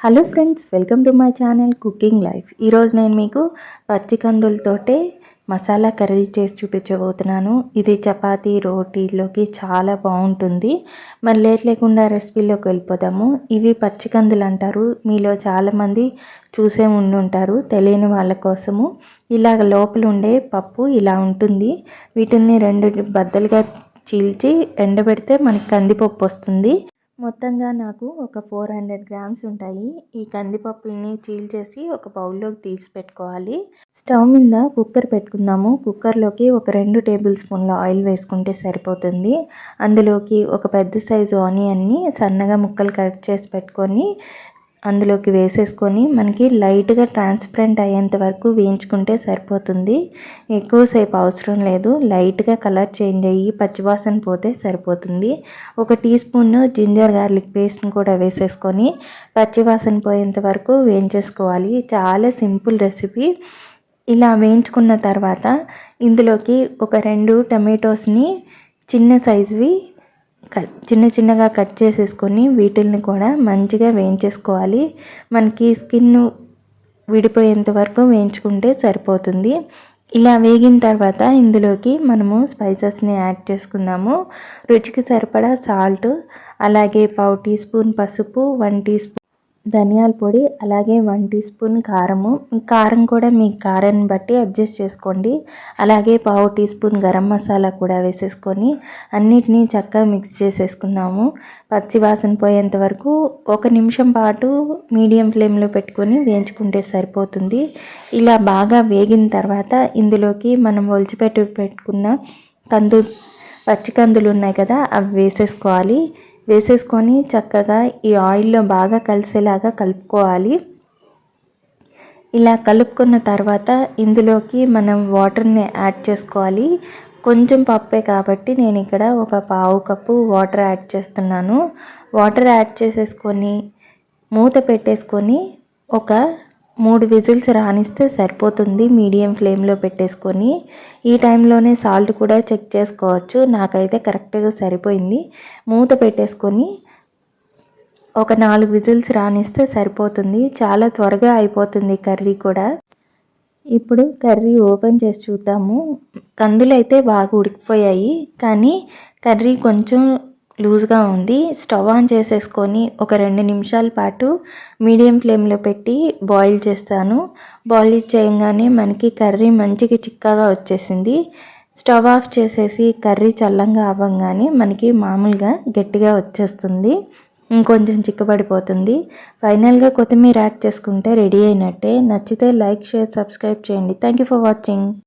Hello friends welcome to my channel cooking life. ఈరోజు నేను మీకు పచ్చి కందులతోటే మసాలా కర్రీ చేసి చూపించబోతున్నాను. ఇది చపాతీ రోటీలోకి చాలా బాగుంటుంది. మరి లేట్ లేకుండా రెసిపీలోకి వెళ్ళిపోదాము. ఇవి పచ్చి కందులు అంటారు. మీలో చాలామంది చూసే ఉండుంటారు తెలియని వాళ్ళ కోసము. ఇలాగ లోపల ఉండే పప్పు ఇలా ఉంటుంది. వీటిని రెండు బద్దలుగా చీల్చి ఎండబెడితే మనకి కందిపప్పు వస్తుంది. మొత్తంగా నాకు ఒక ఫోర్ హండ్రెడ్ గ్రామ్స్ ఉంటాయి. ఈ కందిపప్పుల్ని చీల్చేసి ఒక బౌల్లోకి తీసి పెట్టుకోవాలి. స్టవ్ మీద కుక్కర్ పెట్టుకుందాము. కుక్కర్లోకి ఒక రెండు టేబుల్ స్పూన్ల ఆయిల్ వేసుకుంటే సరిపోతుంది. అందులోకి ఒక పెద్ద సైజు ఆనియన్ని సన్నగా ముక్కలు కట్ చేసి పెట్టుకొని అందులోకి వేసేసుకొని మనకి లైట్గా ట్రాన్స్పరెంట్ అయ్యేంత వరకు వేయించుకుంటే సరిపోతుంది. ఎక్కువసేపు అవసరం లేదు. లైట్గా కలర్ చేంజ్ అయ్యి పచ్చివాసన పోతే సరిపోతుంది. ఒక టీ స్పూన్ జింజర్ గార్లిక్ పేస్ట్ని కూడా వేసేసుకొని పచ్చివాసన పోయేంత వరకు వేయించేసుకోవాలి. చాలా సింపుల్ రెసిపీ. ఇలా వేయించుకున్న తర్వాత ఇందులోకి ఒక రెండు టమాటోస్ని చిన్న సైజువి చిన్న చిన్నగా కట్ చేసేసుకొని వీటిల్ని కూడా మంచిగా వేయించేసుకోవాలి. మనకి స్కిన్ విడిపోయేంత వరకు వేయించుకుంటే సరిపోతుంది. ఇలా వేగిన తర్వాత ఇందులోకి మనము స్పైసెస్ని యాడ్ చేసుకుందాము. రుచికి సరిపడా సాల్ట్ అలాగే పావు టీ స్పూన్ పసుపు వన్ టీ స్పూన్ ధనియాల పొడి అలాగే వన్ టీ స్పూన్ కారము. కారం కూడా మీ కారాన్ని బట్టి అడ్జస్ట్ చేసుకోండి. అలాగే పావు టీ స్పూన్ గరం మసాలా కూడా వేసేసుకొని అన్నిటినీ చక్కగా మిక్స్ చేసేసుకుందాము. పచ్చి వాసన పోయేంత వరకు ఒక నిమిషం పాటు మీడియం ఫ్లేమ్లో పెట్టుకొని వేయించుకుంటే సరిపోతుంది. ఇలా బాగా వేగిన తర్వాత ఇందులోకి మనం ఒలిచిపెట్టి పెట్టుకున్న కందు పచ్చి కందులు ఉన్నాయి కదా అవి వేసేసుకోవాలి. వేసేసుకొని చక్కగా ఈ ఆయిల్లో బాగా కలిసేలాగా కలుపుకోవాలి. ఇలా కలుపుకున్న తర్వాత ఇందులోకి మనం వాటర్ని యాడ్ చేసుకోవాలి. కొంచెం పప్పే కాబట్టి నేను ఇక్కడ ఒక పావు కప్పు వాటర్ యాడ్ చేస్తున్నాను. వాటర్ యాడ్ చేసేసుకొని మూత పెట్టేసుకొని ఒక మూడు విజిల్స్ రానిస్తే సరిపోతుంది మీడియం ఫ్లేమ్లో పెట్టేసుకొని. ఈ టైంలోనే సాల్ట్ కూడా చెక్ చేసుకోవచ్చు. నాకైతే కరెక్ట్గా సరిపోయింది. మూత పెట్టేసుకొని ఒక నాలుగు విజిల్స్ రానిస్తే సరిపోతుంది. చాలా త్వరగా అయిపోతుంది కర్రీ కూడా. ఇప్పుడు కర్రీ ఓపెన్ చేసి చూద్దాము. కందులు అయితే బాగా ఉడికిపోయాయి. కానీ కర్రీ కొంచెం లూజ్గా ఉంది. స్టవ్ ఆన్ చేసేసుకొని ఒక రెండు నిమిషాల పాటు మీడియం ఫ్లేమ్లో పెట్టి బాయిల్ చేస్తాను. బాయిల్ చేయగానే మనకి కర్రీ మంచిగా చిక్కగా వచ్చేసింది. స్టవ్ ఆఫ్ చేసేసి కర్రీ చల్లంగా అవ్వగానే మనకి మామూలుగా గట్టిగా వచ్చేస్తుంది. ఇంకొంచెం చిక్కబడిపోతుంది. ఫైనల్గా కొత్తిమీర యాడ్ చేసుకుంటే రెడీ అయినట్టే. నచ్చితే లైక్ షేర్ సబ్స్క్రైబ్ చేయండి. Thank you for watching.